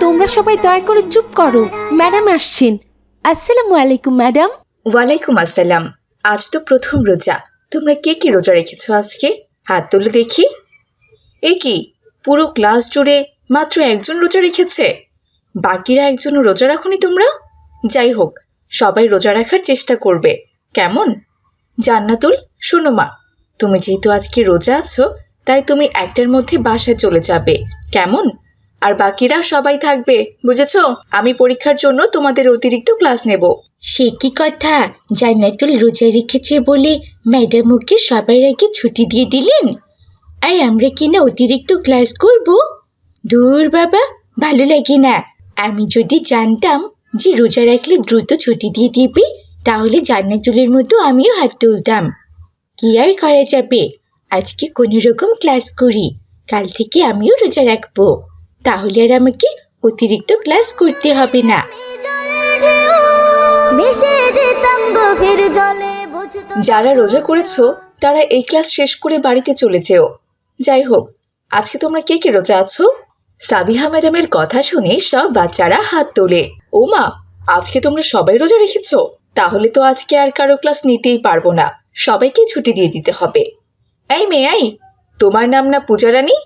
তোমরা সবাই দয়া করে চুপ করো। ম্যাডাম আসছেন। আসসালামু আলাইকুম ম্যাডাম। ওয়ালাইকুম আসসালাম। আজ তো প্রথম রোজা। তোমরা কে কি রোজা রেখেছো আজকে? হাত তুলে দেখি। এ কি পুরো ক্লাস জুড়ে মাত্র একজন রোজা রেখেছে? বাকিরা একজনও রোজা রাখনি তোমরা? যাই হোক সবাই রোজা রাখার চেষ্টা করবে। কেমন? জান্নাতুল? শোনো মা তুমি যেহেতু আজকে রোজা আছো তাই তুমি একটার মধ্যে বাসায় চলে যাবে। কেমন? আর বাকিরা সবাই থাকবে, বুঝেছ? আমি পরীক্ষার জন্য তোমাদের অতিরিক্ত ক্লাস নেব। সে কি কথা? জান্নাতুল রোজা রেখেছে বলে ম্যাডাম ওকে সবার আগে ছুটি দিয়ে দিলেন? আর আমরা কিনা অতিরিক্ত ক্লাস করব? দূর বাবা, ভালো লাগে না। আমি যদি জানতাম যে রোজা রাখলে দ্রুত ছুটি দিয়ে দিবে, তাহলে জান্নাতুলের মতো আমিও হাত তুলতাম। কি আর করা যাবে? আজকে কোনো রকম ক্লাস করি। কাল থেকে আমিও রোজা রাখব। তাহলে আর আমাকে অতিরিক্ত ক্লাস করতে হবে না। যারা রোজা করেছ, তারা এই ক্লাস শেষ করে বাড়িতে চলে যেও। যাই হোক, আজকে তোমরা কে কে রোজা আছো? সাবিহা ম্যাডামের কথা শুনে সব বাচ্চারা হাত তোলে। ও মা, আজকে তোমরা সবাই রোজা রেখেছো? তাহলে তো আজকে আর কারও ক্লাস নিতেই পারব না। সবাইকে ছুটি দিয়ে দিতে হবে। এই মেয়াই তোমার নাম না পূজা রানী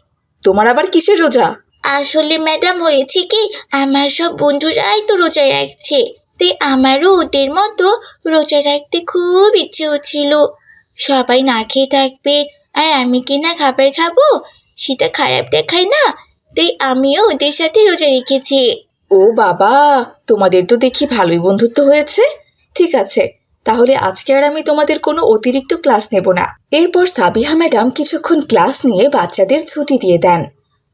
তোমার আবার কিসের রোজা? আসলে ম্যাডাম হয়েছে কি আমার সব বন্ধুরাই তো রোজা রাখছে। তাই আমারও ওদের মতো রোজা রাখতে খুব ইচ্ছে হচ্ছিল। সবাই না খেয়ে থাকবে আর আমি কি না খাবার খাব? সেটা খারাপ দেখায় না। তাই আমিও ওদের সাথে রোজা রেখেছি। ও বাবা তোমাদের তো দেখি ভালোই বন্ধুত্ব হয়েছে। ঠিক আছে তাহলে আজকে আর আমি তোমাদের কোনো অতিরিক্ত ক্লাস নেব না। এরপর সাবিহা ম্যাডাম কিছুক্ষণ ক্লাস নিয়ে বাচ্চাদের ছুটি দিয়ে দেন।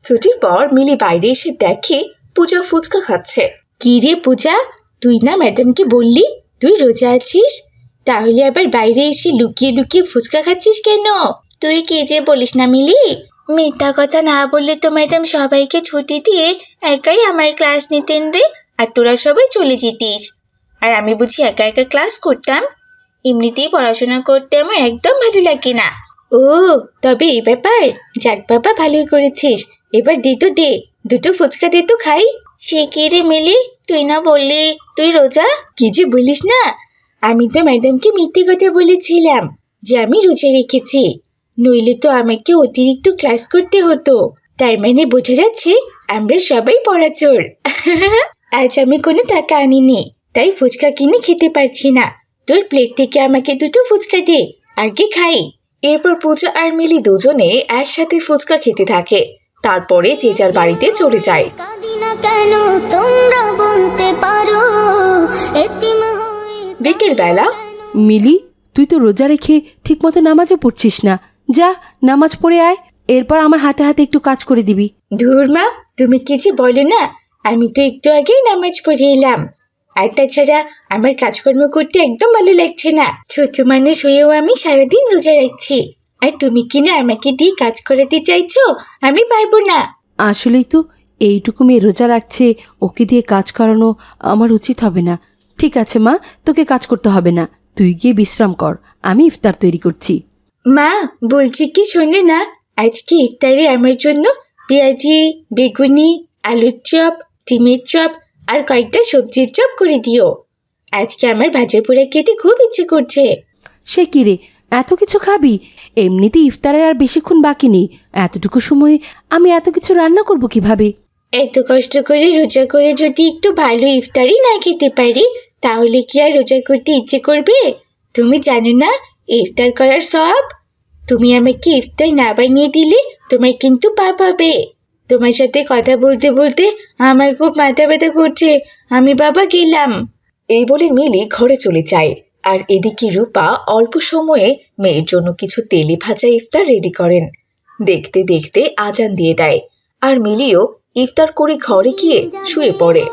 ছুটির পর মিলি বাইরে এসে দেখে পূজা ফুচকা খাচ্ছে। কি রে পূজা? তুই না ম্যাডামকে বললি? তুই রোজা আছিস? তাহলে আবার বাইরে এসে লুকিয়ে লুকিয়ে ফুচকা খাচ্ছিস কেন? তুই কে যে বলিস না মিলি? মিথ্যা কথা না বললে তো ম্যাডাম সবাইকে ছুটি দিয়ে একাই আমার ক্লাস নিতেন রে। আর তোরা সবাই চলে যেতিস। আর আমি বুঝি একা একা ক্লাস করতাম? এমনিতেই পড়াশোনা করতে আমার একদম ভালো লাগে না। ও, তবে এই ব্যাপার। যাক বাবা ভালোই করেছিস। এবার দে তো দে, দুটো ফুচকা দে তো খাই। সে কি রে মিলি? তুই না বললি, তুই রোজা? কি যে বলিস না। আমি তো ম্যাডামকে মিথ্যে কথা বলেছিলাম যে আমি রোজা রেখেছি। নইলে তো আমাকে অতিরিক্ত ক্লাস করতে হতো। তার মানে বোঝা যাচ্ছে আমরা সবাই পড়াচোর। আজ আমি কোনো টাকা আনিনি। তাই ফুচকা কিনে খেতে পারছি না। তোর প্লেট থেকে আমাকে দুটো ফুচকা দে আগে খাই। এরপর পূজা আর মিলি দুজনে একসাথে ফুচকা খেতে থাকে। তারপরে যে যার বাড়িতে চলে যায়। কাঁদি না বলতে পারো? এতিম বিকেল বেলা। মিলি তুই তো রোজা রেখে ঠিকমতো নামাজও পড়ছিস না। যা নামাজ পড়ে আয় এরপর আমার হাতে হাতে একটু কাজ করে দিবি। ধুর মা তুমি কি যে বলো না আমি তো একটু আগেই নামাজ পড়ে এলাম। আর তাছাড়া আমার কাজকর্ম করতে একদম ভালো লাগছে না। ছোট মানুষ হয়েও আমি সারাদিন রোজা রাখছি। আর তুমি কি না আমাকে দিয়ে কাজ করাতে চাইছো? আমি পারব না। আসলেই তো এইটুকু মেয়ে রোজা রাখছে ওকে দিয়ে কাজ করানো আমার উচিত হবে না। ঠিক আছে মা তোকে কাজ করতে হবে না। তুই গিয়ে বিশ্রাম কর আমি ইফতার তৈরি করছি। মা বলছি কি শোনো না আজকে ইফতারে আমার জন্য পেঁয়াজি বেগুনি আলুর চপ ডিমের চপ আর কয়েকটা সবজির চপ করে দিও। আজকে আমার ভাজা পোড়া খেতে খুব ইচ্ছে করছে। সে কি রে এত কিছু খাবি? এমনিতে ইফতারের আর বেশিক্ষণ বাকি নেই। এতটুকু সময়ে আমি এত কিছু রান্না করব কীভাবে? এত কষ্ট করে রোজা করে যদি একটু ভালো ইফতারি না খেতে পারি তাহলে কি আর রোজা করতে ইচ্ছে করবে? তুমি জানো না ইফতার করার সব? তুমি আমাকে ইফতার না বানিয়ে দিলে তোমার কিন্তু পাপ হবে। তোমার সাথে কথা বলতে বলতে আমার খুব মাথা ব্যথা করছে। আমি বাবা গেলাম। এই বলে মিলি ঘরে চলে যায়। আর এদিকে রূপা অল্প সময়ে মেয়ের জন্য কিছু তেলে ভাজা ইফতার রেডি করেন। দেখতে দেখতে আজান দিয়ে দেয়। আর মিলিও ইফতার করে ঘরে গিয়ে শুয়ে পড়ে।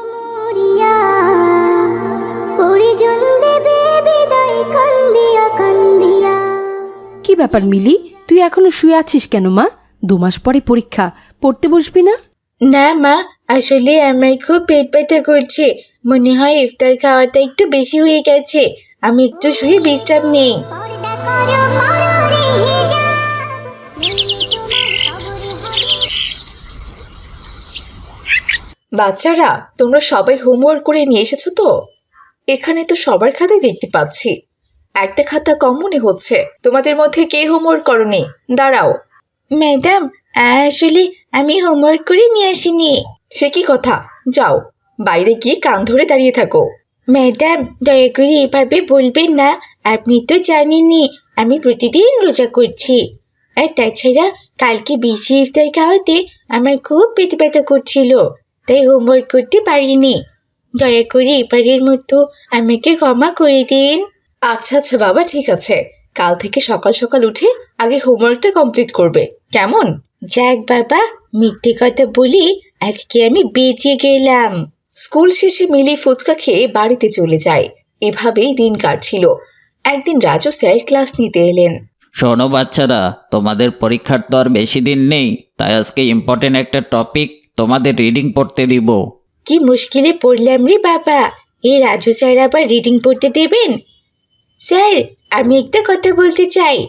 কি ব্যাপার মিলি? তুই এখনও শুয়ে আছিস কেন মা? দু মাস পরে পরীক্ষা। পড়তে বসবি না? না, মা, আসলে আমার খুব পেট ব্যথা করছে। মনে হয় ইফতার খাওয়াটা একটু বেশি হয়ে গেছে। আমি একটু শুয়ে বিশ্রাম নেই। বাচ্চারা, তোমরা সবাই হোমওয়ার্ক করে নিয়ে এসেছ তো? এখানে তো সবার খাতাই দেখতে পাচ্ছি। একটা খাতা কম হচ্ছে। তোমাদের মধ্যে কে হোমওয়ার্ক করনি? দাঁড়াও। ম্যাডাম আসলে আমি হোমওয়ার্ক করে নিয়ে আসিনি। সে কি কথা? যাও, বাইরে গিয়ে কান ধরে দাঁড়িয়ে থাকো। ম্যাডাম, দয়া করে এভাবে বলবেন না। আপনি তো জানেনই, আমি প্রতিদিন রোজা করছি। আর তাছাড়া কালকে বেশি ইফতার খাওয়াতে আমার খুব পেটে ব্যথা করছিল, তাই হোমওয়ার্ক করতে পারিনি। দয়া করে এবারের মতো আমাকে ক্ষমা করে দিন। আচ্ছা আচ্ছা বাবা, ঠিক আছে। কাল থেকে সকাল সকাল উঠে আগে হোমওয়ার্কটা কমপ্লিট করবে। কেমন? যাক বাবা মিথ্যে কথা বলি আজকে আমি বেঁচে গেলাম। স্কুল শেষে মিলি ফুচকা খেয়ে বাড়িতে চলে যায়। এভাবেই দিন কাটছিল। একদিন রাজু স্যার ক্লাস নিতে এলেন। শোনো বাচ্চারা তোমাদের পরীক্ষার তো আর বেশি দিন নেই তাই আজকে ইম্পর্টেন্ট একটা টপিক তোমাদের রিডিং পড়তে দিব। কি মুশকিলে পড়লাম রে বাবা এই রাজু স্যার আবার রিডিং পড়তে দেবেন? স্যার আমি একটা কথা বলতে চাই।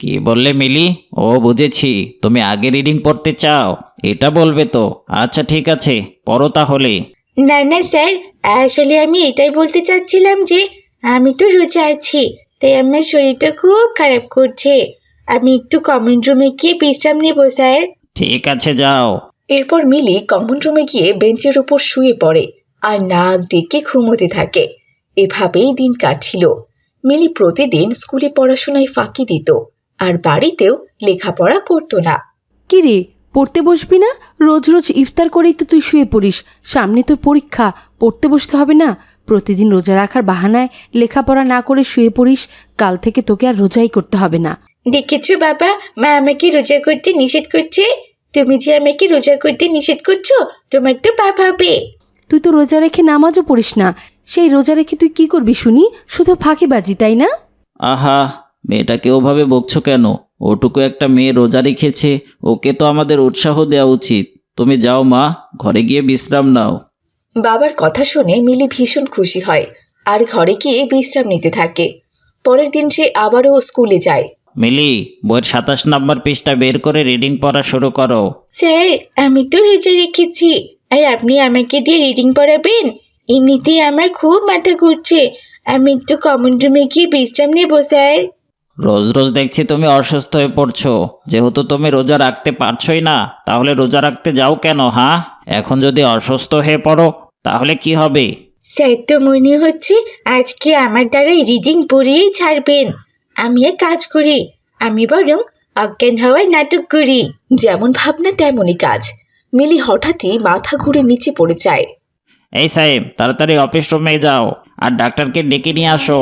কি বললে মিলি? ও বুঝেছি। তুমি আগে রিডিং পড়তে চাও। এটা বলবে তো। আচ্ছা ঠিক আছে। পড়ো তাহলে। না না স্যার। আসলে আমি এটাই বলতে চাচ্ছিলাম যে আমি তো রোজা আছি তাই আমার শরীরটা খুব খারাপ করছে। আমি একটু কমন রুমে গিয়ে বিশ্রাম নেব স্যার। ঠিক আছে যাও। এরপর মিলি কমন রুমে গিয়ে বেঞ্চের উপর শুয়ে পড়ে আর নাক ডেকে ঘুমোতে থাকে। এভাবেই দিন কাটছিল। মিলি প্রতিদিন স্কুলে পড়াশোনায় ফাঁকি দিত। আর বাড়িতেও লেখাপড়া করতো না। কি রে পড়তে বসবি না? রোজ রোজ ইফতার করেই তো তুই শুয়ে পড়িস। সামনে তোর পরীক্ষা পড়তে বসতে হবে না। প্রতিদিন রোজা রাখার বাহানায় লেখাপড়া না করে শুয়ে পড়িস কাল থেকে তোকে আর রোজাই করতে হবে না। দেখেছ বাবা মা আমাকে রোজা করতে নিষেধ করছে? তুমি যে আমাকে রোজা করতে নিষেধ করছ তোমার তো পাপ হবে। তুই তো রোজা রেখে নামাজও পড়িস না। সেই রোজা রেখে তুই কি করবি শুনি? শুধু ফাঁকিবাজি তাই না? আহা মেয়েটাকে ওভাবে বকছো কেন? ওটুকু একটা মেয়ে রোজা রেখেছে ওকে তো আমাদের উৎসাহ দেওয়া উচিত। তুমি যাও মা ঘরে গিয়ে বিশ্রাম নাও। বাবার কথা শুনে মিলি ভীষণ খুশি হয় আর ঘরে গিয়ে বিশ্রাম নিতে থাকে। পরের দিন সে আবারও স্কুলে যায়। মিলি বইয়ের সাতাশ নম্বর পৃষ্ঠা বের করে রিডিং পড়া শুরু করো। স্যার আমি তো রোজা রেখেছি আর আপনি আমাকে দিয়ে রিডিং পড়াবেন? এমনিতেই আমার খুব মাথা ঘুরছে। আমি একটু কমন রুমে গিয়ে বিশ্রাম নেব স্যার। রোজ রোজ দেখছি তুমি অসুস্থ হয়ে পড়ছো। যেহেতু তুমি রোজা রাখতে পারছোই না তাহলে রোজা রাখতে যাও কেন হ্যাঁ এখন যদি অসুস্থ হয়ে পড়ো তাহলে কি হবে? স্যার তো মনে হচ্ছে আজকে আমার দ্বারা রিডিং পড়িয়েই ছাড়বেন। আমি এক কাজ করি আমি বরং অজ্ঞান হওয়ার নাটক করি। যেমন ভাবনা তেমনই কাজ। মিলি হঠাৎই মাথা ঘুরে নিচে পড়ে যায়। এই সাহেব তাড়াতাড়ি অফিস রুমে যাও আর ডাক্তারকে ডেকে নিয়ে আসো।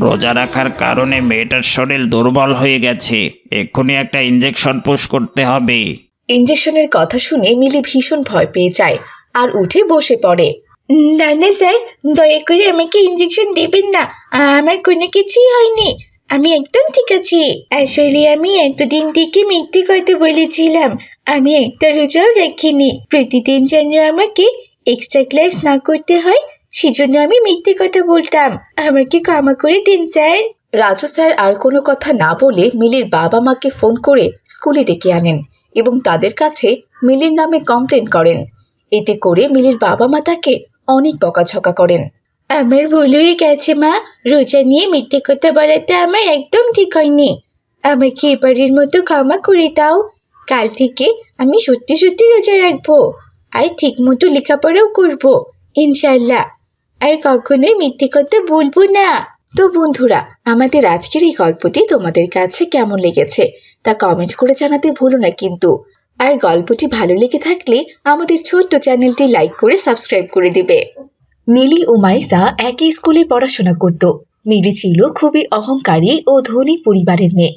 রোজা রাখার কারণে মেয়েটার শরীর দুর্বল হয়ে গেছে। এক্ষুনি একটা ইঞ্জেকশন পুশ করতে হবে। ইঞ্জেকশনের কথা শুনে মিলি ভীষণ ভয় পেয়ে যায় আর উঠে বসে পড়ে। না না স্যার, দয়া করে আমাকে ইঞ্জেকশন দেবেন না। আমার কোনো কিছুই হয়নি। আমি একদম ঠিক আছি। আসলে আমি এতদিন থেকে মিথ্যে কথা বলেছিলাম। আমি একটা রোজাও রাখিনি। প্রতিদিন যেন আমাকে এক্সট্রা ক্লাস না করতে হয় সেজন্য আমি মিথ্যে কথা বলতাম। আমাকে ক্ষমা করে দিন স্যার। রাজু স্যার আর কোনো কথা না বলে মিলির বাবা মাকে ফোন করে স্কুলে ডেকে আনেন এবং তাদের কাছে মিলির নামে কমপ্লেন করেন। এতে করে মিলির বাবা মা তাকে অনেক বকাঝকা করেন। আমার ভুল হয়ে গেছে মা। রোজা নিয়ে মিথ্যে কথা বলাটা আমার একদম ঠিক হয়নি। আমাকে এবারের মতো ক্ষমা করে দাও। কাল থেকে আমি সত্যি সত্যি রোজা রাখব। আর ঠিক মতো লেখাপড়াও করব। ইনশাল্লাহ আর কখনোই মিথ্যে কথা বলব না। তো বন্ধুরা, আমাদের আজকের এই গল্পটি তোমাদের কাছে কেমন লেগেছে তা কমেন্ট করে জানাতে ভুলো না কিন্তু। আর গল্পটি ভালো লেগে থাকলে আমাদের ছোট্ট চ্যানেলটি লাইক করে সাবস্ক্রাইব করে দিবে। মিলি ও মাইসা একই স্কুলে পড়াশোনা করত। মিলি ছিল খুবই অহংকারী ও ধনী পরিবারের মেয়ে।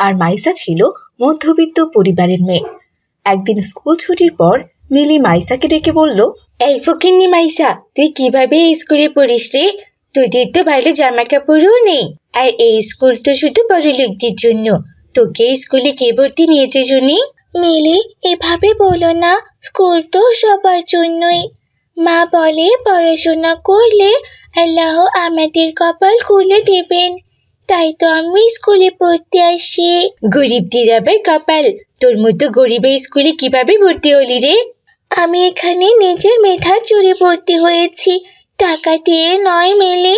আর মাইসা ছিল মধ্যবিত্ত পরিবারের মেয়ে। একদিন স্কুল ছুটির পর মিলি মাইসাকে ডেকে বলল এই ফকিন্নি মাইসা, তুই কীভাবে এই স্কুলে পড়িস রে? তোদের তো ভালো জামা কাপড়ও নেই। আর এই স্কুল তো শুধু বড় লোকদের জন্য। তোকে স্কুলে কে ভর্তি নিয়েছে শুনি? মিলি, এভাবে বলো না, স্কুল তো সবার জন্যই। মা বলে, পড়াশোনা করলে আল্লাহ আমাদের কপাল খুলে দেবেন। তাই তো আমি স্কুলে পড়তে আসি। গরিবদের আবার কপাল। তোর মতো গরিবের স্কুলে কীভাবে ভর্তি হলি রে? আমি এখানে নিজের মেধার চুরি ভর্তি হয়েছি। টাকা দিয়ে নয় মেলে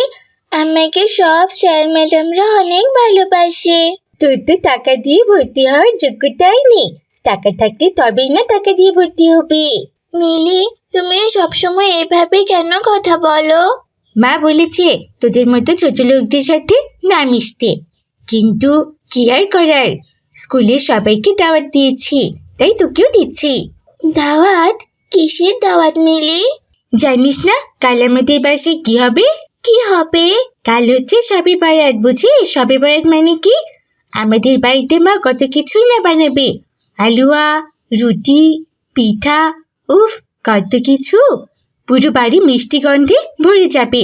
আমাকে সব স্যার ম্যাডামরা অনেক ভালোবাসে। তোর তো টাকা দিয়ে ভর্তি হওয়ার যোগ্যতাই নেই। টাকা থাকলে তবেই না টাকা দিয়ে ভর্তি হবে। মিলি তুমি সবসময় এভাবে কেন কথা বলো? মা বলেছে তোদের মতো ছোট লোকদের সাথে না মিশতে। কিন্তু কি আর করার? স্কুলের সবাইকে দাওয়াত দিয়েছি তাই তোকেও দিচ্ছি। দাওয়াত? কিসের দাওয়াত মিলি? জানিস না কাল আমাদের বাসায় কি হবে? কি হবে? কাল হচ্ছে সবে বারাত বুঝি? সবে বারাত মানে কি? আমাদের বাড়িতে মা কত কিছুই না বানাবে। আলুয়া রুটি পিঠা উফ কত কিছু। পুরো বাড়ি মিষ্টি গন্ধে ভরে যাবে।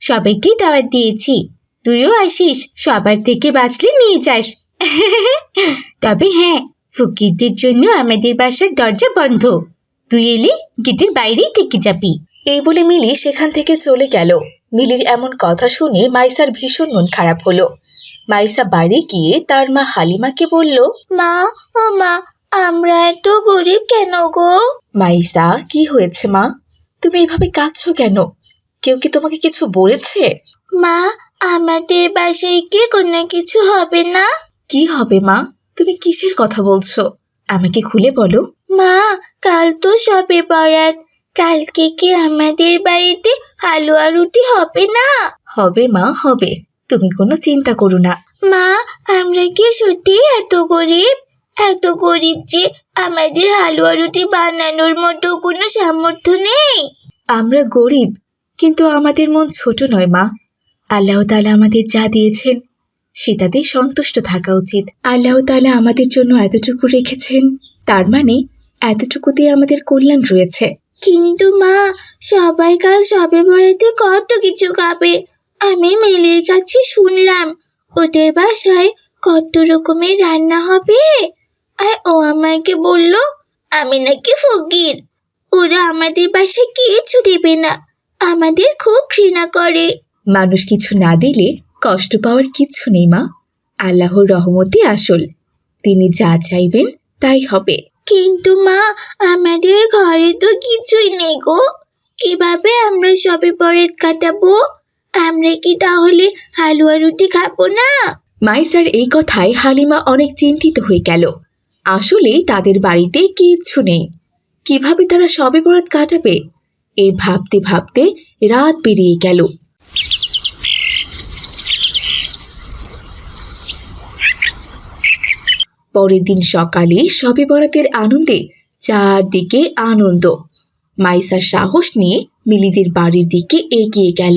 সবাইকে দাওয়াত দিয়েছি। তুইও আসিস সবার থেকে বাঁচলে নিয়ে যাস। তবে হ্যাঁ ফকিরদের জন্য আমাদের বাসার দরজা বন্ধ। তুই এলে, গেটের বাইরেই থেকে যাবি। এই বলে মিলি সেখান থেকে চলে গেল। মিলির এমন কথা শুনে মাইসার ভীষণ মন খারাপ হলো। মাইসা বাড়ি গিয়ে তার মা হালিমাকে বলল, মা, ও মা, আমরা এত গরিব কেন গো? মাইসা, কি হয়েছে মা? তুমি এভাবে কাঁদছো কেন? কেউ কি তোমাকে কিছু বলেছে? মা, আমাদের বাসায় কি কোনো কিছু হবে না? কি হবে মা? তুমি কিসের কথা বলছো? আমাকে খুলে বলো। মা কাল তো সবে বরাত। কালকে কি আমাদের বাড়িতে হালুয়া রুটি হবে না? হবে মা হবে। তুমি কোনো চিন্তা করো না। মা আমরা কি সত্যি এত গরিব? এত গরিব যে আমাদের হালুয়া রুটি বানানোর মতো কোনো সামর্থ্য নেই? আমরা গরিব কিন্তু আমাদের মন ছোট নয় মা। আল্লাহ তালা আমাদের যা দিয়েছেন সেটাতেই সন্তুষ্ট থাকা উচিত। আল্লাহ তালা আমাদের জন্য এতটুকু রেখেছেন তার মানে এতটুকুতে আমাদের কল্যাণ রয়েছে। কিন্তু মা সবাই কাল সবে বরাতে কত কিছু খাবে? আমি মেলের কাছে শুনলাম ওদের বাসায় কত রকমের রান্না হবে। আর ও আমাকে বলল আমি নাকি ফকির। ওরা আমাদের বাসায় কিছু দেবে না আমাদের খুব ঘৃণা করে। মানুষ কিছু না দিলে কষ্ট পাওয়ার কিচ্ছু নেই মা। আল্লাহর রহমতে আসল। তিনি যা চাইবেন তাই হবে। কিন্তু মা আমাদের ঘরে তো কিছুই নেই গো। কীভাবে আমরা সবে বরাত কাটাবো? আমরা কি তাহলে হালুয়া রুটি খাব না? মাইসার এই কথায় হালিমা অনেক চিন্তিত হয়ে গেল। আসলে তাদের বাড়িতে কিচ্ছু নেই। কীভাবে তারা সবে বরাত কাটাবে? এই ভাবতে ভাবতে রাত পেরিয়ে গেল। পরের দিন সকালে সবে বরাতের আনন্দে চারদিকে আনন্দ। মাইসা সাহস নিয়ে মিলিদের বাড়ির দিকে এগিয়ে গেল।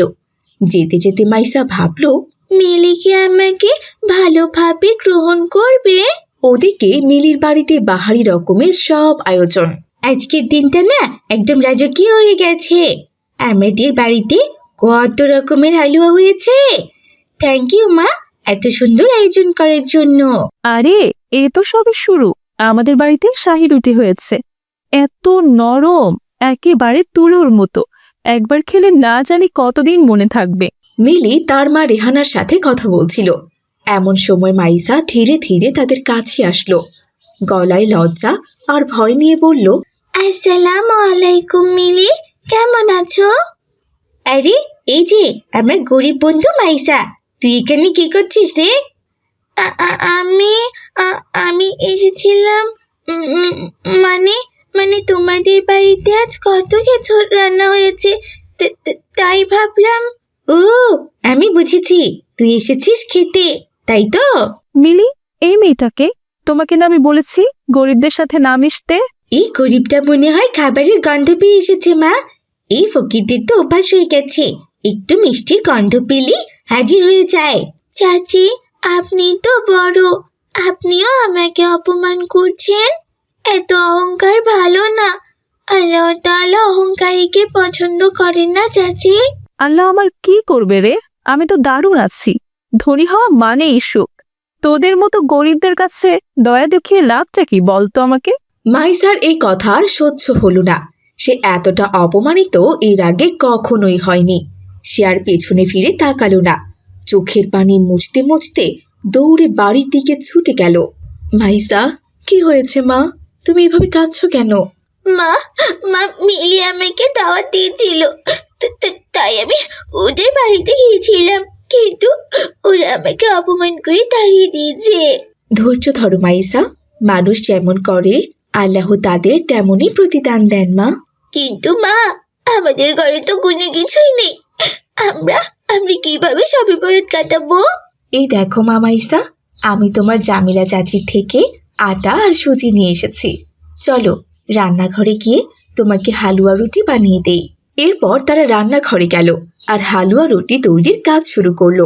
যেতে যেতে মাইসা ভাবলো, মিলি কি আমাকে ভালোভাবে গ্রহণ করবে? ওদিকে মিলির বাড়িতে বাহারি রকমের সব আয়োজন। আজকের দিনটা না একদম রাজকীয় হয়ে গেছে। আমাদের বাড়িতে কত রকমের হালুয়া হয়েছে। থ্যাংক ইউ মা, এত সুন্দর আয়োজন করার জন্য। আরে এ তো সবে শুরু। আমাদের বাড়িতে শাহি রুটি হয়েছে। এত নরম একেবারে তুলোর মতো। একবার খেলে না জানি কতদিন মনে থাকবে। মিলি তার মা রেহানার সাথে কথা বলছিল। এমন সময় মাইসা ধীরে ধীরে তাদের কাছে আসলো। গলায় লজ্জা আর ভয় নিয়ে বলল আসসালামু আলাইকুম মিলি। কেমন আছো? আরে এই যে আমার গরিব বন্ধু মাইসা। তুই এখানে কি করছিস রে? আমি আমি এসেছিলাম মানে মানে তোমাদের বাড়িতে আজ কত কিছু রান্না হয়েছে তাই ভাবলাম। ও আমি বুঝেছি তুই এসেছিস খেতে তাই তো? মিলি এই মেয়েটাকে তোমাকে না আমি বলেছি গরিবদের সাথে না মিশতে? এই গরিবটা মনে হয় খাবারের গন্ধ পেয়ে এসেছে মা। এই ফকিরদের তো অভ্যাস হয়ে গেছে একটু মিষ্টির গন্ধ পেলে হাজির হয়ে যায়। চাচি আপনি তো বড়। আপনিও আমাকে অপমান করছেন? এত অহংকার ভালো না। আল্লাহ তাআলা অহংকারীকে পছন্দ করেন না চাচি। আল্লাহ আমার কি করবে রে? আমি তো দারুণ আছি। ধনী হওয়া মানেই সুখ। তোদের মতো গরিবদের কাছে দয়া দেখিয়ে লাভটা কি বলতো আমাকে। মাইসার এই কথা আর সহ্য হলো না। সে এতটা অপমানিত এর আগে কখনোই হয়নি। সে আর পেছনে ফিরে তাকালো না। চোখের পানি মুছতে মুছতে দৌড়ে বাড়ির দিকে ছুটে গেল। মাইসা কি হয়েছে মা? তুমি এভাবে কাঁদছো কেন? মা মা মিলি আমাকে দাওয়াত দিয়েছিল। তাই আমি ওদের বাড়িতে গিয়েছিলাম। কিন্তু ওরা আমাকে অপমান করে তাড়িয়ে দিয়েছে। ধৈর্য ধরো মাইসা। মানুষ যেমন করে আল্লাহ তাদের তেমনই প্রতিদান দেন মা। কিন্তু মা আমাদের ঘরে তো কোনো কিছুই নেই। আমরা আমরা কীভাবে সবে বরাত কাটাবো? এই দেখো মা মাইসা আমি তোমার জামিলা চাচির থেকে আটা আর সুজি নিয়ে এসেছি। চলো, রান্নাঘরে গিয়ে তোমাকে হালুয়া রুটি বানিয়ে দেই। এরপর তারা রান্নাঘরে গেল আর হালুয়া রুটি তৈরির কাজ শুরু করল।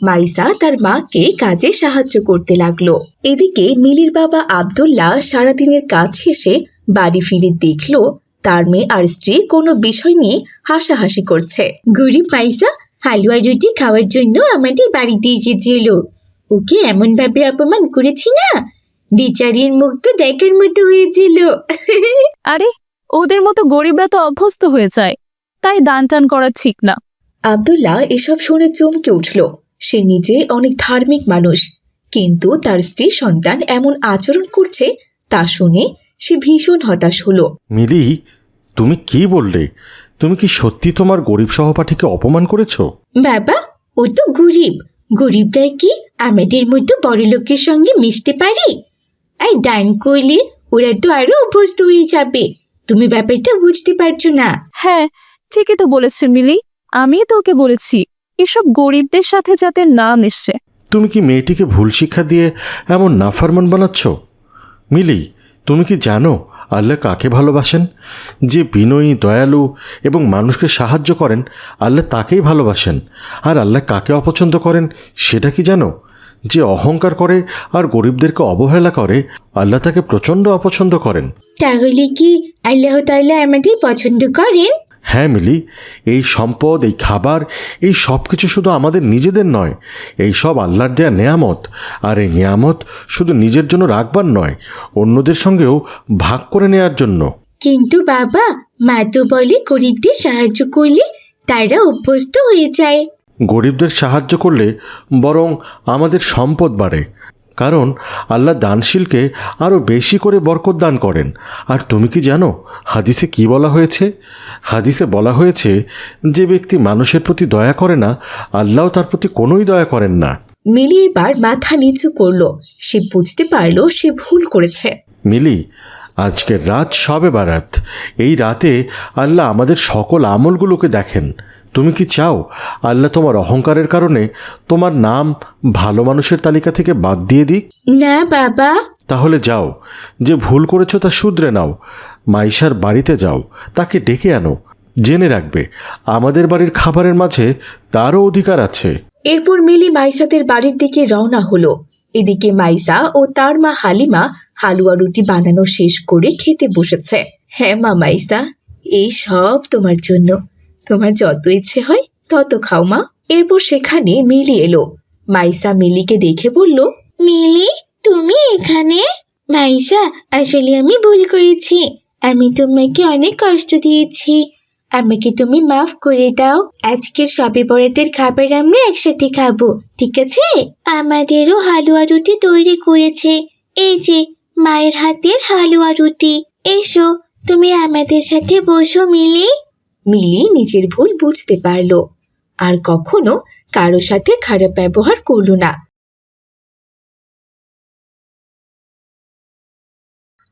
মাইসা তার মাকে কাজে সাহায্য করতে লাগল। এদিকে মিলির বাবা আব্দুল্লাহ সারাদিনের কাজ শেষে বাড়ি ফিরে দেখল, তার মেয়ে আর স্ত্রী কোনো বিষয় নিয়ে হাসাহাসি করছে। গরিব মাইসা হালুয়া রুটি খাওয়ার জন্য আমাদের বাড়িতে এসেছিল ওকে এমন ভাবে অপমান করেছি না? বিচারের মুখ তো দেখার মতো হয়েছিল। আরে ওদের মতো গরিবরা তো অভ্যস্ত হয়ে যায়। তাই দান টান করা ঠিক না। আব্দুল্লাহ এসব শুনে চমকে উঠল। সে নিজে অনেক ধার্মিক মানুষ। কিন্তু তার স্ত্রী সন্তান এমন আচরণ করছে তা শুনে সে ভীষণ হতাশ হলো। মিলি তুমি কি বললে? তুমি কি সত্যি তোমার গরিব সহপাঠীকে অপমান করেছ? বাবা ও তো গরিব। গরিবরা কি আমাদের মতো বড় লোকের সঙ্গে মিশতে পারে? আর দান করলে ওরা তো আরও অভ্যস্ত হয়ে যাবে। তুমি ব্যাপারটা বুঝতে পারছ না। হ্যাঁ ঠিকই তো বলেছে মিলি। আমি তো ওকে বলেছি এসব গরিবদের সাথে যাতে না মিশছে তুমি কি মেয়েটিকে ভুল শিক্ষা দিয়ে এমন নাফারমান বানাচ্ছ? মিলি তুমি কি জানো আল্লাহ কাকে ভালোবাসেন? যে বিনয়ী, দয়ালু এবং মানুষকে সাহায্য করেন, আল্লাহ তাকেই ভালোবাসেন। আর আল্লাহ কাকে অপছন্দ করেন সেটা কি জানো? যে অহংকার করে আর গরিবদেরকে অবহেলা করে, আল্লাহ তাকে প্রচণ্ড অপছন্দ করেন। তাহলে কি আল্লাহ তাল্লাহ আমাদের পছন্দ করেন? হ্যাঁ মিলি এই সম্পদ এই খাবার এই সব কিছু শুধু আমাদের নিজেদের নয় এই সব আল্লাহর দেয়া নেয়ামত। আর এই নেয়ামত শুধু নিজের জন্য রাখবার নয় অন্যদের সঙ্গেও ভাগ করে নেয়ার জন্য। কিন্তু বাবা মা তো বলে গরিবদের সাহায্য করলে তারা অভ্যস্ত হয়ে যায়। গরিবদের সাহায্য করলে বরং আমাদের সম্পদ বাড়ে। কারণ আল্লাহ দানশীলকে আরও বেশি করে বরকত দান করেন। আর তুমি কি জানো হাদিসে কি বলা হয়েছে? হাদিসে বলা হয়েছে যে ব্যক্তি মানুষের প্রতি দয়া করে না আল্লাহ তার প্রতি কোনোই দয়া করেন না। মিলি এবার মাথা নিচু করল। সে বুঝতে পারল সে ভুল করেছে। মিলি আজকের রাত সবে বারাত। এই রাতে আল্লাহ আমাদের সকল আমলগুলোকে দেখেন। তুমি কি চাও আল্লাহ তোমার অহংকারের কারণে তোমার নাম ভালো মানুষের তালিকা থেকে বাদ দিয়ে দিক? না বাবা। তাহলে যাও যে ভুল করেছ তা শুধরে নাও মাইশার বাড়িতে যাও তাকে ডেকে আনো জেনে রাখবে আমাদের বাড়ির খাবারের মাঝে তারও অধিকার আছে। এরপর মিলি মাইসাদের বাড়ির দিকে রওনা হলো। এদিকে মাইসা ও তার মা হালিমা হালুয়া রুটি বানানো শেষ করে খেতে বসেছে। হ্যাঁ মা মাইসা এই সব তোমার জন্য। তোমার যত ইচ্ছে হয়, তত খাও মা। এরপর সেখানে মিলি এলো। মাইসা মিলিকে দেখে বলল, মিলি, তুমি এখানে? মাইসা, আসলে আমি ভুল করেছি। আমি তোমাকে অনেক কষ্ট দিয়েছি। আমাকে তুমি মাফ করে দাও। আজকের সবে বরাতের খাবার আমরা একসাথে খাব, ঠিক আছে? আমাদেরও হালুয়া রুটি তৈরি করেছে। এই যে, মায়ের হাতের হালুয়া রুটি। এসো, তুমি আমাদের সাথে বসো মিলি। মিলি নিজের ভুল বুঝতে পারল। আর কখনো কারও সাথে খারাপ ব্যবহার করল না।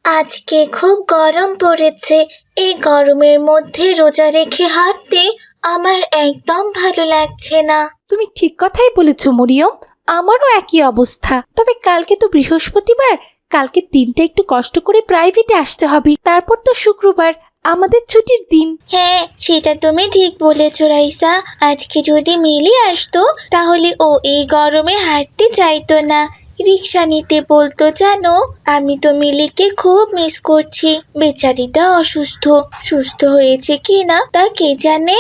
আজকে খুব গরম পড়েছে। এই গরমের মধ্যে রোজা রেখে হাঁটতে আমার একদম ভালো লাগছে না। তুমি ঠিক কথাই বলেছ মরিয়ম। আমারও একই অবস্থা। তবে কালকে তো বৃহস্পতিবার। কালকে দিনটা একটু কষ্ট করে প্রাইভেটে আসতে হবে। তারপর তো শুক্রবার। আমাদের ছুটির দিন। হ্যাঁ সেটা তুমি ঠিক বলেছ রাইসা। আজকে যদি মিলি আসতো তাহলে ও এই গরমে হাঁটতে চাইতো না। রিক্সা নিতে বলতো জানো? আমি তো মিলিকে খুব মিস করছি। বেচারিটা অসুস্থ। সুস্থ হয়েছে কি না তা কে জানে?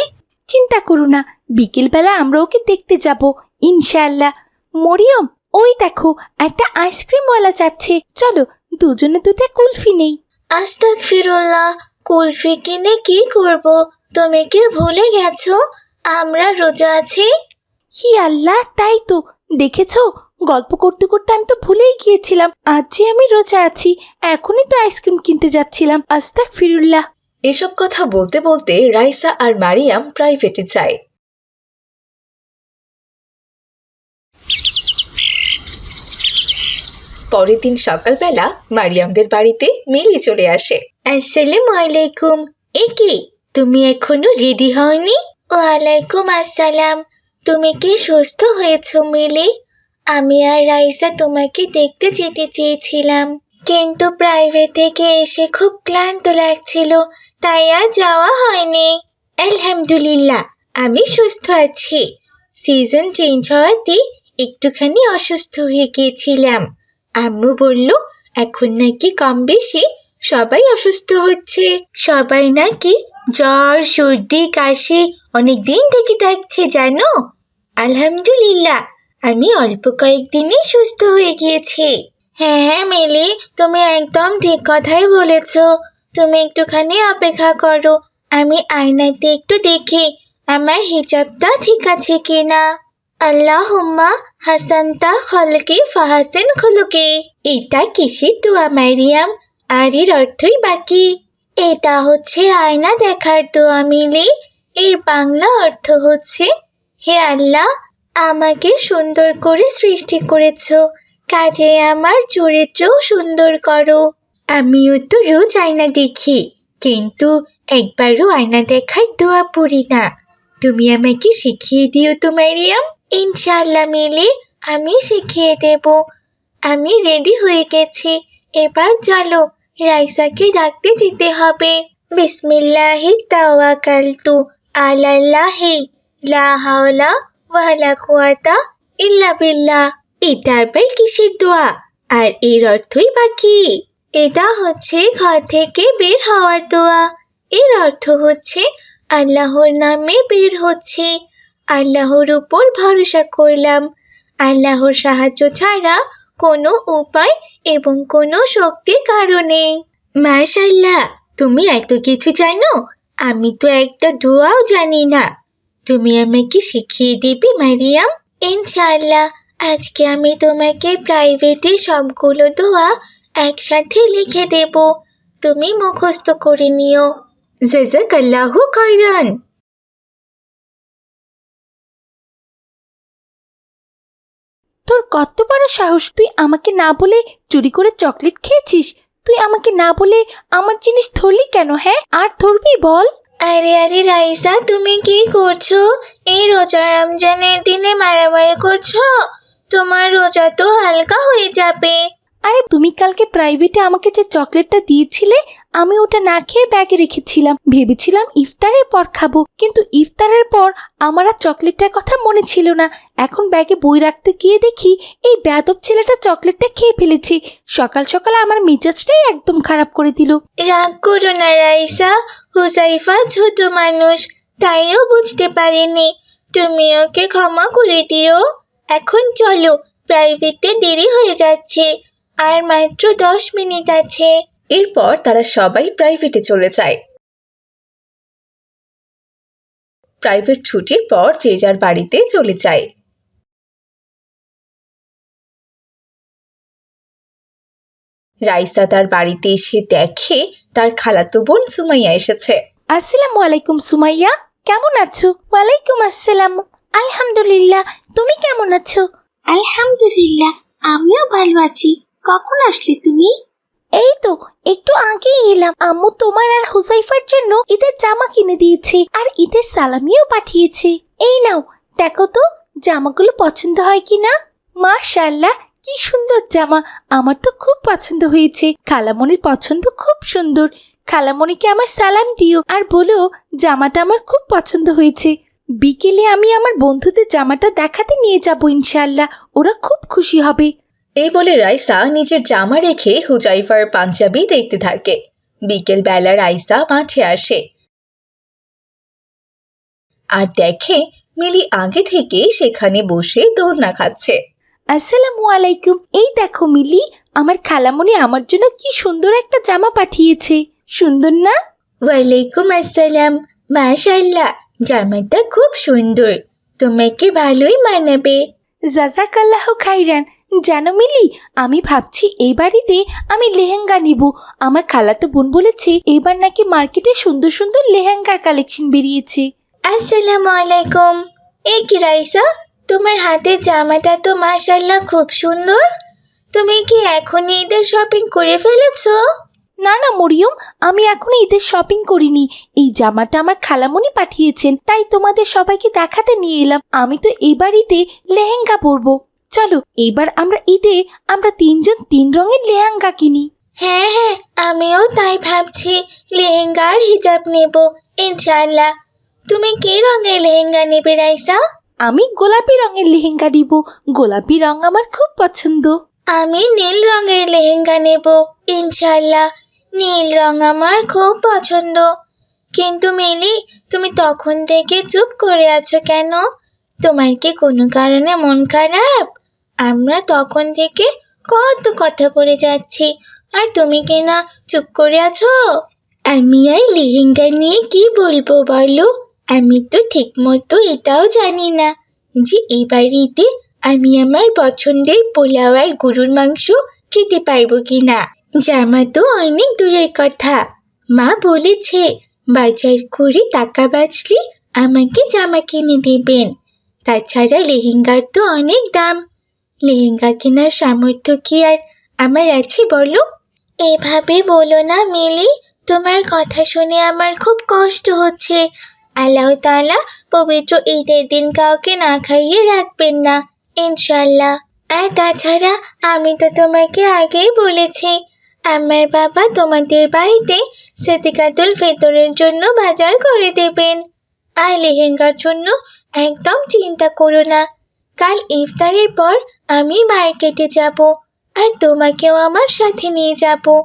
চিন্তা করো না বিকেলবেলা আমরা ওকে দেখতে যাব ইনশাআল্লাহ। মরিয়ম ওই দেখো একটা আইসক্রিমওয়ালা যাচ্ছে। চলো দুজনে দুটা কুলফি নেই। আস্তাক ফিরুল্লাহ কুলফি কিনে কি করব? তুমি কি ভুলে গেছো? আমরা রোজা আছি। হি আল্লাহ তাই তো। দেখেছ? গল্প করতে করতে আমি তো ভুলেই গিয়েছিলাম। আজ যে আমি রোজা আছি এখনই তো আইসক্রিম কিনতে যাচ্ছিলাম। আস্তাক ফিরুল্লাহ এসব কথা বলতে বলতে রাইসা আর মারিয়াম প্রাইভেটে যায়। পরের দিন সকালবেলা মারিয়ামদের বাড়িতে মিলি চলে আসে। আসসালামু আলাইকুম এ কি তুমি এখনও রেডি হওনি? ওয়ালাইকুম আসসালাম। তুমি কি সুস্থ হয়েছো মিলি? আমি আর রাইসা তোমাকে দেখতে যেতে চেয়েছিলাম। কিন্তু প্রাইভেট থেকে এসে খুব ক্লান্ত লাগছিল, তাই আর যাওয়া হয়নি। আলহামদুলিল্লাহ, আমি সুস্থ আছি। সিজন চেঞ্জ হওয়াতে একটুখানি অসুস্থ হয়ে গিয়েছিলাম। আম্মু বলল, এখন নাকি কম বেশি সবাই অসুস্থ হচ্ছে। সবাই নাকি জ্বর, সর্দি, কাশি অনেক দিন থেকে থাকছে, জানো? আলহামদুলিল্লাহ, আমি অল্প কয়েকদিনই সুস্থ হয়ে গিয়েছি। হ্যাঁ হ্যাঁ মিলি, তুমি একদম ঠিক কথাই বলেছ। তুমি একটুখানি অপেক্ষা করো, আমি আয়নাতে একটু দেখি আমার হিজাবটা ঠিক আছে কিনা। আল্লাহ হুম্মা হাসান্তা খলকে ফাহাসেন খলকে। এটা কিসের দোয়া, মারিয়াম? আর এর অর্থই বাকি। এটা হচ্ছে আয়না দেখার দোয়া মিলি এর বাংলা অর্থ হচ্ছে, হে আল্লাহ, আমাকে সুন্দর করে সৃষ্টি করেছ, কাজে আমার চরিত্রও সুন্দর করো। আমিও তো রোজ আয়না দেখি, কিন্তু একবারও আয়না দেখার দোয়া পড়ি না। তুমি আমাকে শিখিয়ে দিও তো, মারিয়াম। ইনশাআল্লাহ মিলি, আমি শিখিয়ে দেব। আমি রেডি হয়ে গেছি। এবার চলো রাইসাকে ডাকতে যেতে হবে। বিসমিল্লাহি তাওয়াক্কালতু আলাল্লাহি, লা হাওলা ওয়ালা কুওয়াতা ইল্লা বিল্লাহ। এটা আবার কিসের দোয়া? আর এর অর্থই বাকি এটা হচ্ছে ঘর থেকে বের হওয়ার দোয়া। এর অর্থ হচ্ছে আল্লাহর নামে বের হচ্ছে। আল্লাহর উপর ভরসা করলাম। আল্লাহর সাহায্য ছাড়া কোনো উপায় এবং কোনো শক্তির কারণে। মাশাল্লাহ তুমি এত কিছু জানো? আমি তো একটা দোয়াও জানি না। তুমি আমাকে শিখিয়ে দিবে, মারিয়াম? ইনশাআল্লাহ। আজকে আমি তোমাকে প্রাইভেটে সবগুলো দোয়া একসাথে লিখে দেব। তুমি মুখস্থ করে নিও। জাজাকাল্লাহু খাইরান তোর কত বড় সাহস? তুই আমাকে না বলে চুরি করে চকলেট খেয়েছিস? তুই আমাকে না বলে আমার জিনিস ধরলি কেন হ্যাঁ? আর ধরবি বল? আরে আরে রাইসা তুমি কি করছ? এই রোজা রমজানের দিনে মারামারি করছ? তোমার রোজা তো হালকা হয়ে যাবে। আরে তুমি কালকে প্রাইভেটে আমাকে যে চকলেটটা দিয়েছিলে আমি ওটা না খেয়ে ব্যাগে রেখেছিলাম। ভেবেছিলাম ইফতারের পর খাব, কিন্তু ইফতারের পর আমার আর চকলেটটার কথা মনে ছিল না। এখন ব্যাগে বই রাখতে গিয়ে দেখি এই ব্যাদব ছেলেটা চকলেটটা খেয়ে ফেলেছে। সকাল সকাল আমার মেজাজটাই একদম খারাপ করে দিল। রাগ করো না, রাইসা। হুসাইফা ছোট মানুষ, তাইও বুঝতে পারেনি। তুমি ওকে ক্ষমা করে দিও। এখন চলো, প্রাইভেটে দেরি হয়ে যাচ্ছে। আর মাত্র দশ মিনিট আছে। এরপর তারা সবাই প্রাইভেটে চলে যায়। প্রাইভেট ছুটির পর যে যার বাড়িতে চলে যায়। রাইসা তার বাড়িতে এসে দেখে তার খালাতো বোন সুমাইয়া এসেছে। আসসালামু আলাইকুম সুমাইয়া কেমন আছো? ওয়ালাইকুম আসসালাম। আলহামদুলিল্লাহ তুমি কেমন আছো? আলহামদুলিল্লাহ আমিও ভালো আছি। কখন আসলে তুমি? এই তো, একটু আগেই এলাম। আম্মু তোমার আর হুসাইফার জন্য ঈদের জামা কিনে দিয়েছে আর ঈদের সালামিও পাঠিয়েছে। এই নাও, দেখো তো, জামাগুলো পছন্দ হয় কি না মাশাল্লাহ কি সুন্দর জামা। আমার তো খুব পছন্দ হয়েছে। খালামণির পছন্দ খুব সুন্দর। খালামণিকে আমার সালাম দিও আর বলো, জামাটা আমার খুব পছন্দ হয়েছে। বিকেলে আমি আমার বন্ধুদের জামাটা দেখাতে নিয়ে যাব ইনশাল্লাহ ওরা খুব খুশি হবে। এই বলে রাইসা নিজের জামা রেখে হুজাইফার পাঞ্জাবি দেখতে থাকে। বিকেল বেলা রাইসা মাঠে আসে। আর দেখে মিলি আগে থেকে সেখানে বসে দোলনা খাচ্ছে। আসসালামু আলাইকুম। এই দেখো মিলি আমার খালামণি আমার জন্য কি সুন্দর একটা জামা পাঠিয়েছে। সুন্দর না? ওয়ালাইকুম আসসালাম। মাশাল্লাহ জামাটা খুব সুন্দর। তোমাকে ভালোই মানাবে। জাজাকাল্লাহ খাইরান জানো মিলি আমি ভাবছি এই বাড়িতে আমি লেহেঙ্গা নিব। আমার খালাতো বোন বলেছে এবার নাকি মার্কেটে সুন্দর সুন্দর লেহেঙ্গার কালেকশন বেরিয়েছে। আসসালামু আলাইকুম। এই কি রাইসা? তোমার হাতের জামাটা তো মাশাল্লাহ খুব সুন্দর। তুমি কি এখনই ঈদের শপিং করে ফেলেছো? না না মরিয়ম আমি এখনও ঈদের শপিং করিনি। এই জামাটা আমার খালামণি পাঠিয়েছেন তাই তোমাদের সবাইকে দেখাতে নিয়ে এলাম। আমি তো এই বাড়িতে লেহেঙ্গা পরবো। চলো এবার আমরা ঈদে আমরা তিনজন তিন রঙের লেহেঙ্গা কিনি। হ্যাঁ হ্যাঁ আমিও তাই ভাবছি। লেহেঙ্গা আর হিজাব নেব ইনশাআল্লাহ। তুমি কি রঙের লেহেঙ্গা নেবে রাইসা? আমি গোলাপি রঙের লেহেঙ্গা দিব গোলাপি রং আমার খুব পছন্দ। আমি নীল রঙের লেহেঙ্গা নেব ইনশাল্লাহ নীল রং আমার খুব পছন্দ। কিন্তু মিলি তুমি তখন থেকে চুপ করে আছো কেন? তোমার কি কোনো কারণে মন খারাপ? আমরা তখন থেকে কত কথা বলে যাচ্ছি। আর তুমি কি না চুপ করে আছো? আমি আর লেহেঙ্গা নিয়ে কি বলব বলো? আমি তো ঠিক মতো এটাও জানি না যে এই বাড়িতে আমি আমার পছন্দের পোলাও আর গরুর মাংস খেতে পারব কি না জামা তো অনেক দূরের কথা। মা বলেছে, বাজার করে টাকা বাঁচলে আমাকে জামা কিনে দেবেন। তাছাড়া লেহেঙ্গার তো অনেক দাম। লেহেঙ্গা কেনার সামর্থ্য কি আর আমার আছে বলো? এভাবে বলো না, মিলি। তোমার কথা শুনে আমার খুব কষ্ট হচ্ছে। আল্লাহ তাআলা পবিত্র ঈদের দিন কাউকে না খাইয়ে রাখবেন না ইনশাল্লাহ আর তাছাড়া আমি তো তোমাকে আগেই বলেছি, আমার বাবা তোমাদের বাড়িতে সেতিকাতুল ফেতরের জন্য বাজার করে দেবেন। আর লেহেঙ্গার জন্য একদম চিন্তা করো না। কাল ইফতারের পর আমি মার্কেটে যাব আর তোমাকেও আমার সাথে নিয়ে যাব।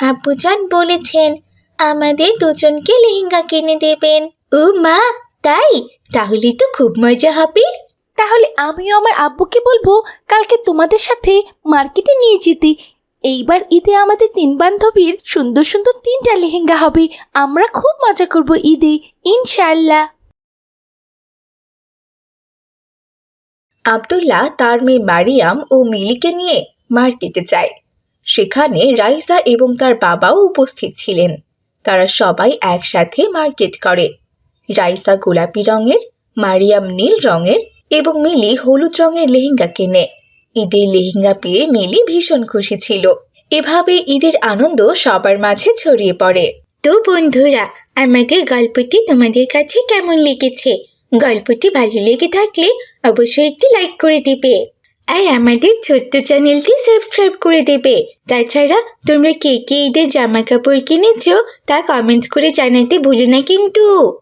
আব্বুজান বলেছেন আমাদের দুজনকে লেহেঙ্গা কিনে দেবেন। ও মা তাই? তাহলে তো খুব মজা হবে। তাহলে আমিও আমার আব্বুকে বলব কালকে তোমাদের সাথে মার্কেটে নিয়ে যেতে। এইবার ঈদে আমাদের তিন বান্ধবীর সুন্দর সুন্দর তিনটা লেহেঙ্গা হবে। আমরা খুব মজা করব ঈদে ইনশাআল্লাহ। আব্দুল্লাহ তার মেয়ে মারিয়াম ও মিলিকে নিয়ে মার্কেটে যায়। সেখানে রাইসা এবং তার বাবাও উপস্থিত ছিলেন। তারা সবাই একসাথে মার্কেট করে। রাইসা গোলাপি রঙের, মারিয়াম নীল রঙের এবং মিলি হলুদ রঙের লেহেঙ্গা কেনে। ঈদের লেহেঙ্গা পেয়ে মিলি ভীষণ খুশি ছিল। এভাবে ঈদের আনন্দ সবার মাঝে ছড়িয়ে পড়ে। তো বন্ধুরা, আমাদের গল্পটি তোমাদের কাছে কেমন লেগেছে? গল্পটি ভালো লেগে থাকলে অবশ্যই একটি লাইক করে দেবে। আর আমাদের ছোট্ট চ্যানেলটি সাবস্ক্রাইব করে দেবে। তাছাড়া তোমরা কে কে ঈদের জামা কাপড় কিনেছো তা কমেন্টস করে জানাতে ভুলো না কিন্তু।